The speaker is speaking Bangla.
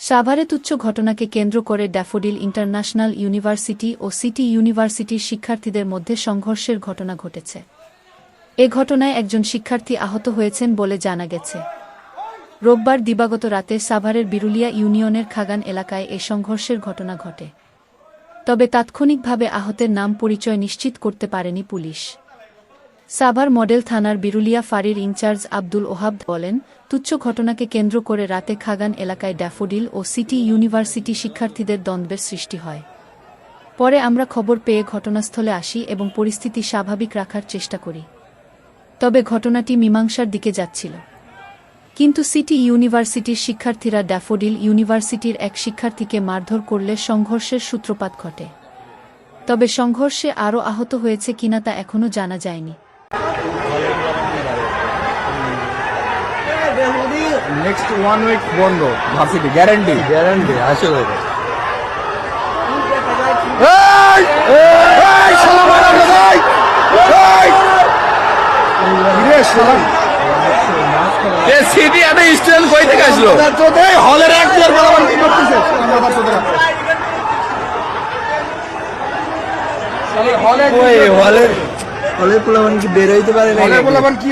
সাভারে তুচ্ছ ঘটনাকে কেন্দ্র করে ড্যাফোডিল ইন্টারন্যাশনাল ইউনিভার্সিটি ও সিটি ইউনিভার্সিটির শিক্ষার্থীদের মধ্যে সংঘর্ষের ঘটনা ঘটেছে। এ ঘটনায় একজন শিক্ষার্থী আহত হয়েছেন বলে জানা গেছে। রোববার দিবাগত রাতে সাভারের বিরুলিয়া ইউনিয়নের খাগান এলাকায় এ সংঘর্ষের ঘটনা ঘটে। তবে তাৎক্ষণিকভাবে আহতের নাম পরিচয় নিশ্চিত করতে পারেনি পুলিশ। সাভার মডেল থানার বিরুলিয়া ফাঁড়ির ইনচার্জ আব্দুল ওহাব বলেন, তুচ্ছ ঘটনাকে কেন্দ্র করে রাতে খাগান এলাকায় ড্যাফোডিল ও সিটি ইউনিভার্সিটি শিক্ষার্থীদের দ্বন্দ্বের সৃষ্টি হয়। পরে আমরা খবর পেয়ে ঘটনাস্থলে আসি এবং পরিস্থিতি স্বাভাবিক রাখার চেষ্টা করি। তবে ঘটনাটি মীমাংসার দিকে যাচ্ছিল। কিন্তু সিটি ইউনিভার্সিটির শিক্ষার্থীরা ড্যাফোডিল ইউনিভার্সিটির এক শিক্ষার্থীকে মারধর করলে সংঘর্ষের সূত্রপাত ঘটে। তবে সংঘর্ষে আরও আহত হয়েছে কিনা তা এখনও জানা যায়নি। নেক্সট ওয়ান উইক বন্ধ ভার্সিটি গ্যারান্টি গ্যারান্টি আসলে এত স্টুডেন্ট কই থেকে আসলো? হলের এক করতেছে? হলের হলের পোলাবান কি বের হইতে পারে না পোলাবান কি